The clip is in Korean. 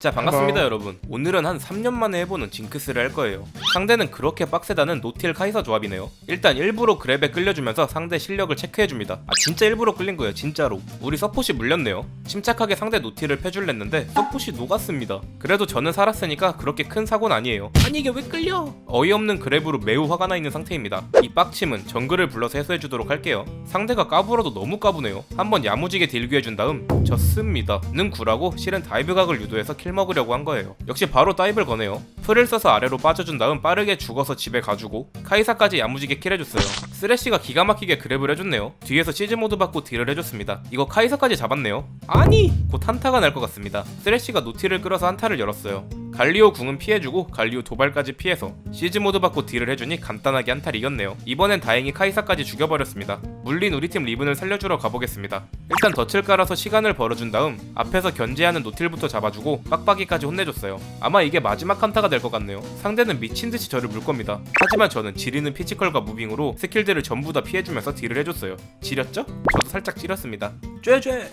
자 반갑습니다 여러분. 오늘은 한 3년 만에 해보는 징크스를 할 거예요. 상대는 그렇게 빡세다는 노틸 카이사 조합이네요. 일단 일부러 그랩에 끌려주면서 상대 실력을 체크해줍니다. 아 진짜 일부러 끌린 거예요 진짜로. 우리 서폿이 물렸네요. 침착하게 상대 노틸을 패줄랬는데 서폿이 녹았습니다. 그래도 저는 살았으니까 그렇게 큰 사고는 아니에요. 아니 이게 왜 끌려? 어이없는 그랩으로 매우 화가 나 있는 상태입니다. 이 빡침은 정글을 불러서 해소해주도록 할게요. 상대가 까불어도 너무 까부네요. 한번 야무지게 딜교해준 다음 졌습니다. 는 구라고 실은 다이브 각을 유도해서 킬 먹으려고 한 거예요. 역시 바로 다이브를 거네요. 풀을 써서 아래로 빠져준 다음 빠르게 죽어서 집에 가주고 카이사까지 야무지게 킬해줬어요. 쓰레쉬가 기가 막히게 그랩을 해줬네요. 뒤에서 시즈 모드 받고 딜을 해줬습니다. 이거 카이사까지 잡았네요. 아니! 곧 한타가 날 것 같습니다. 쓰레쉬가 노티를 끌어서 한타를 열었어요 갈리오 궁은 피해주고 갈리오 도발까지 피해서 시즈 모드 받고 딜을 해주니 간단하게 한타를 이겼네요. 이번엔 다행히 카이사까지 죽여버렸습니다. 물린 우리 팀 리븐을 살려주러 가보겠습니다. 일단 덫을 깔아서 시간을 벌어준 다음 앞에서 견제하는 노틸부터 잡아주고 빡빡이까지 혼내줬어요. 아마 이게 마지막 한타가 될 것 같네요. 상대는 미친듯이 저를 물 겁니다. 하지만 저는 지리는 피지컬과 무빙으로 스킬들을 전부 다 피해주면서 딜을 해줬어요. 지렸죠? 저도 살짝 찌렸습니다. 쬐쬐